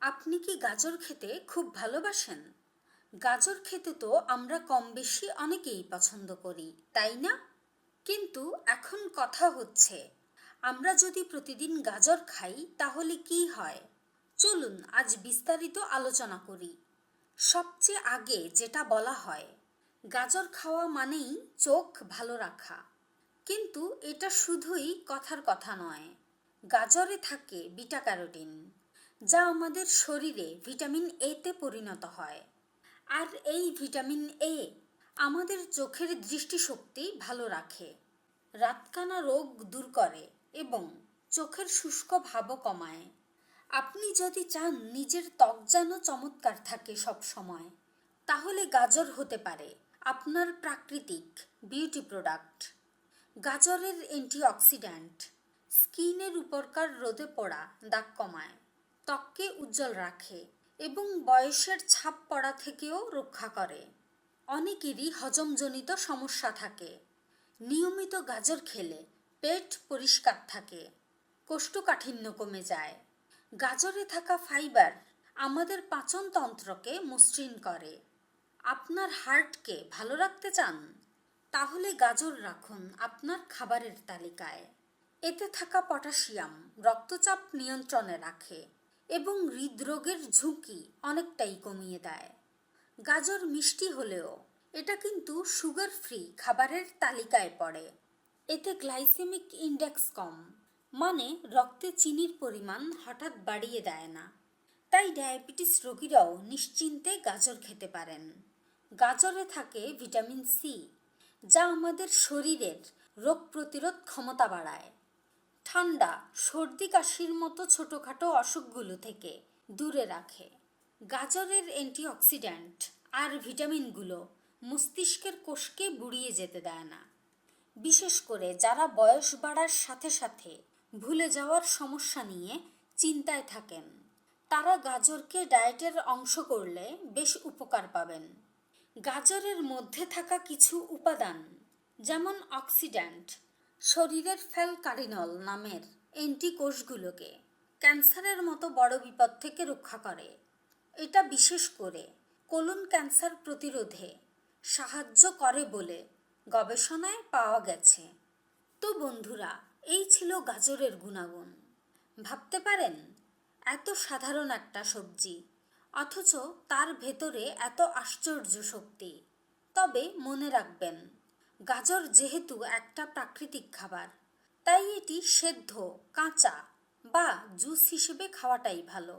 আপনি কি গাজর খেতে খুব ভালোবাসেন? গাজর খেতে তো আমরা কম বেশি অনেকেই পছন্দ করি, তাই না? কিন্তু এখন কথা হচ্ছে, আমরা যদি প্রতিদিন গাজর খাই তাহলে কি হয়? চলুন আজ বিস্তারিত আলোচনা করি। সবচেয়ে আগে যেটা বলা হয়, গাজর খাওয়া মানেই চোখ ভালো রাখা। কিন্তু এটা শুধুই কথার কথা নয়, গাজরে থাকে বিটা ক্যারোটিন। যা আমাদের শরীরে ভিটামিন এতে পরিণত হয়। আর এই ভিটামিন এ আমাদের চোখের দৃষ্টিশক্তি ভালো রাখে, রাতকানা রোগ দূর করে এবং চোখের শুষ্ক ভাবও কমায়। আপনি যদি চান নিজের ত্বক যেন চমৎকার থাকে সব সময়, তাহলে গাজর হতে পারে, আপনার প্রাকৃতিক বিউটি প্রোডাক্ট। গাজরের অ্যান্টিঅক্সিড্যান্ট স্কিনের উপরকার রোদে পড়া দাগ কমায়। ত্বককে উজ্জ্বল রাখে এবং বয়সের ছাপ পড়া থেকেও রক্ষা করে। অনেকেরই হজমজনিত সমস্যা থাকে। নিয়মিত গাজর খেলে পেট পরিষ্কার থাকে, কোষ্ঠকাঠিন্য কমে যায়। গাজরে থাকা ফাইবার আমাদের পাচনতন্ত্রকে মসৃণ করে। আপনার হার্টকে ভালো রাখতে চান? তাহলে গাজর রাখুন আপনার খাবারের তালিকায়। এতে থাকা পটাশিয়াম রক্তচাপ নিয়ন্ত্রণে রাখে। এবং হৃদরোগের ঝুঁকি অনেকটাই কমিয়ে দেয়। গাজর মিষ্টি হলেও এটা কিন্তু সুগার ফ্রি খাবারের তালিকায় পড়ে। এতে গ্লাইসেমিক ইন্ডেক্স কম মানে রক্তে চিনির পরিমাণ হঠাৎ বাড়িয়ে দেয় না। তাই ডায়াবেটিস রোগীরাও নিশ্চিন্তে গাজর খেতে পারেন। গাজরে থাকে ভিটামিন সি, যা আমাদের শরীরের রোগ প্রতিরোধ ক্ষমতা বাড়ায়। ঠান্ডা, সর্দি কাশির মতো ছোটোখাটো অসুখগুলো থেকে দূরে রাখে। গাজরের অ্যান্টিঅক্সিড্যান্ট আর ভিটামিনগুলো মস্তিষ্কের কোষকে বুড়িয়ে যেতে দেয় না। বিশেষ করে যারা বয়স বাড়ার সাথে সাথে ভুলে যাওয়ার সমস্যা নিয়ে চিন্তায় থাকেন, তারা গাজরকে ডায়েটের অংশ করলে বেশ উপকার পাবেন। গাজরের মধ্যে থাকা কিছু উপাদান, যেমন অক্সিড্যান্ট শরীরের ফ্যালকারিনল নামের অ্যান্টি কোষগুলোকে ক্যান্সারের মতো বড় বিপদ থেকে রক্ষা করে। এটা বিশেষ করে কোলন ক্যান্সার প্রতিরোধে সাহায্য করে বলে গবেষণায় পাওয়া গেছে। তো বন্ধুরা, এই ছিল গাজরের গুণাগুণ। ভাবতে পারেন, এত সাধারণ একটা সবজি, অথচ তার ভেতরে এত আশ্চর্য শক্তি। তবে মনে রাখবেন গাজর যেহেতু একটা প্রাকৃতিক খাবার তাই এটি সেদ্ধ কাঁচা বা জুস হিসেবে খাওয়াটাই ভালো।